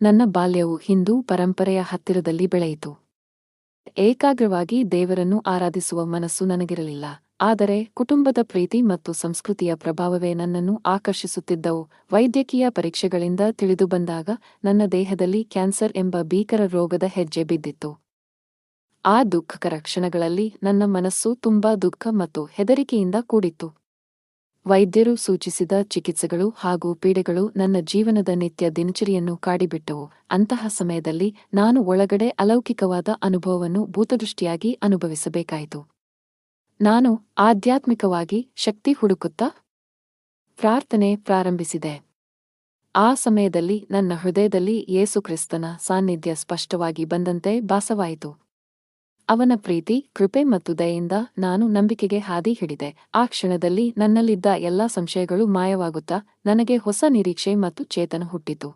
ನನ್ನ ಬಾಲ್ಯವು ಹಿಂದೂ ಪರಂಪರೆಯ ಹತ್ತಿರದಲ್ಲಿ ಬೆಳೆಯಿತು. ಏಕಾಗ್ರವಾಗಿ ದೇವರನ್ನು ಆರಾಧಿಸುವ ಮನಸ್ಸು ನನಗಿರಲಿಲ್ಲ, ಆದರೆ ಕುಟುಂಬದ ಪ್ರೀತಿ ಮತ್ತು ಸಂಸ್ಕೃತಿಯ ಪ್ರಭಾವವೇ ನನ್ನನ್ನು ಆಕರ್ಷಿಸುತ್ತಿದ್ದವು. ವೈದ್ಯಕೀಯ ಪರೀಕ್ಷೆಗಳಿಂದ ತಿಳಿದುಬಂದಾಗ ನನ್ನ ದೇಹದಲ್ಲಿ ಕ್ಯಾನ್ಸರ್ ಎಂಬ ಭೀಕರ ರೋಗದ ಹೆಜ್ಜೆ ಬಿದ್ದಿತ್ತು. ಆ ದುಃಖಕರ ಕ್ಷಣಗಳಲ್ಲಿ ನನ್ನ ಮನಸ್ಸು ತುಂಬಾ ದುಃಖ ಮತ್ತು ಹೆದರಿಕೆಯಿಂದ ಕೂಡಿತ್ತು. ವೈದ್ಯರು ಸೂಚಿಸಿದ ಚಿಕಿತ್ಸೆಗಳು ಹಾಗೂ ಪೀಡೆಗಳು ನನ್ನ ಜೀವನದ ನಿತ್ಯ ದಿನಚರಿಯನ್ನು ಕಾಡಿಬಿಟ್ಟವು. ಅಂತಹ ಸಮಯದಲ್ಲಿ ನಾನು ಒಳಗಡೆ ಅಲೌಕಿಕವಾದ ಅನುಭವವನ್ನು ಭೂತದೃಷ್ಟಿಯಾಗಿ ಅನುಭವಿಸಬೇಕಾಯಿತು. ನಾನು ಆಧ್ಯಾತ್ಮಿಕವಾಗಿ ಶಕ್ತಿ ಹುಡುಕುತ್ತಾ ಪ್ರಾರ್ಥನೆ ಪ್ರಾರಂಭಿಸಿದೆ. ಆ ಸಮಯದಲ್ಲಿ ನನ್ನ ಹೃದಯದಲ್ಲಿ ಯೇಸುಕ್ರಿಸ್ತನ ಸಾನ್ನಿಧ್ಯ ಸ್ಪಷ್ಟವಾಗಿ ಬಂದಂತೆ ಭಾಸವಾಯಿತು. ಅವನ ಪ್ರೀತಿ, ಕೃಪೆ ಮತ್ತು ದಯೆಯಿಂದ ನಾನು ನಂಬಿಕೆಗೆ ಹಾದಿ ಹಿಡಿದೆ. ಆ ಕ್ಷಣದಲ್ಲಿ ನನ್ನಲ್ಲಿದ್ದ ಎಲ್ಲಾ ಸಂಶಯಗಳು ಮಾಯವಾಗುತ್ತಾ ನನಗೆ ಹೊಸ ನಿರೀಕ್ಷೆ ಮತ್ತು ಚೇತನ ಹುಟ್ಟಿತು.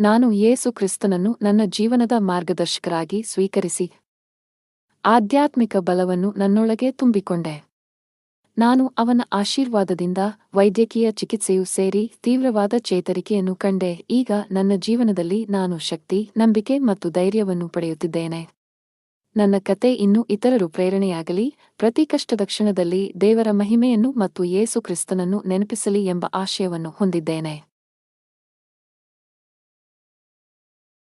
ನಾನು ಯೇಸು ಕ್ರಿಸ್ತನನ್ನು ನನ್ನ ಜೀವನದ ಮಾರ್ಗದರ್ಶಕರಾಗಿ ಸ್ವೀಕರಿಸಿ ಆಧ್ಯಾತ್ಮಿಕ ಬಲವನ್ನು ನನ್ನೊಳಗೆ ತುಂಬಿಕೊಂಡೆ. ನಾನು ಅವನ ಆಶೀರ್ವಾದದಿಂದ ವೈದ್ಯಕೀಯ ಚಿಕಿತ್ಸೆಯೂ ಸೇರಿ ತೀವ್ರವಾದ ಚೇತರಿಕೆಯನ್ನು ಕಂಡೆ. ಈಗ ನನ್ನ ಜೀವನದಲ್ಲಿ ನಾನು ಶಕ್ತಿ, ನಂಬಿಕೆ ಮತ್ತು ಧೈರ್ಯವನ್ನು ಪಡೆಯುತ್ತಿದ್ದೇನೆ. ನನ್ನ ಕತೆ ಇನ್ನೂ ಇತರರು ಪ್ರೇರಣೆಯಾಗಲಿ, ಪ್ರತಿ ಕಷ್ಟದ ಕ್ಷಣದಲ್ಲಿ ದೇವರ ಮಹಿಮೆಯನ್ನು ಮತ್ತು ಯೇಸು ಕ್ರಿಸ್ತನನ್ನು ನೆನಪಿಸಲಿ ಎಂಬ ಆಶಯವನ್ನು ಹೊಂದಿದ್ದೇನೆ.